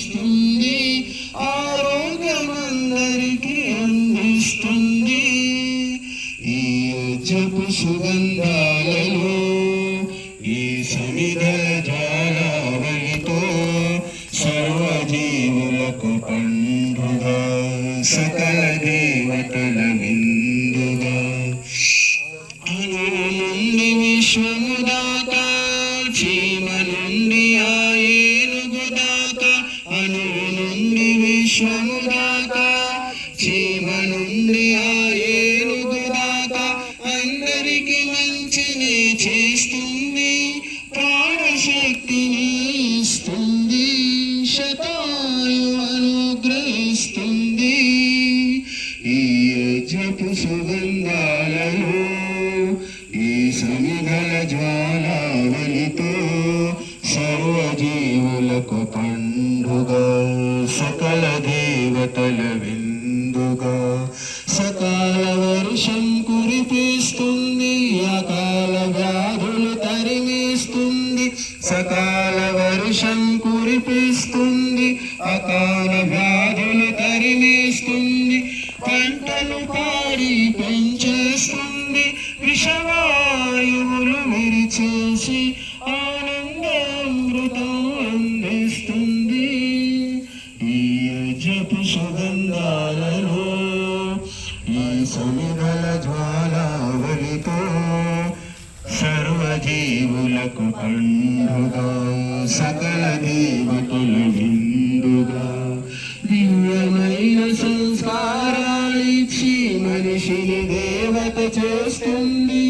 అందిస్తుంది ఆరోగ్యమందరికీ అందిస్తుంది. ఈ యజ్ఞపు సుగంధాలలో ఈ సమిధల జాలావళితో సర్వజీవులకు పండుగ సకల దేవతల విందుగా. అను విశ్వముదాత విశ్వము దాకా చీమ నుండి ఆ ఏనుగు దాకా అందరికి మంచిని చేస్తుంది ప్రాణశక్తిని ఇస్తుంది శతాయు అనుగ్రహిస్తుంది ఈ యజ్ఞపు సుగంధాలలో ఈ సమిగల జ్వాలావలితో సర్వజీవులకు పండుగ దేవతల విందుగా సకాల వర్షం కురిపిస్తుంది అకాల వ్యాధులు తరిమేస్తుంది. సకాల వర్షం కురిపిస్తుంది అకాల వ్యాధులు తరిమేస్తుంది. పంటలు పాడి పెంచేస్తుంది విషవాయువులు విరిచేసి యజ్ఞపు సుగంధాలలో ఈ సమిధల జ్వాలావళితో సర్వజీవులకు పండుగ సకల విందుగా. దివ్యమైన సంస్కారాలిచ్చి మనిషిని దేవత చేస్తుంది.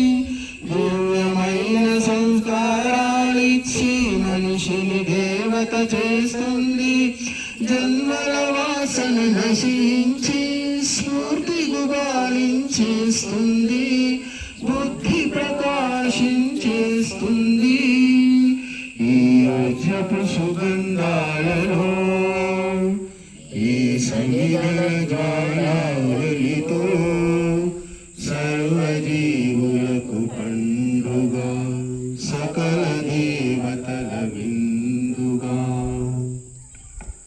దేవత చేస్తుంది. జన్మల వాసన నశించి స్ఫూర్తి గుబాలించేస్తుంది. బుద్ధి ప్రకాశించేస్తుంది. ఈ అజపు సుగంధాలలో ఈ సంగీత జ్వాలావలితో సర్వజీవులకు పండుగ సకల దేవతల విందు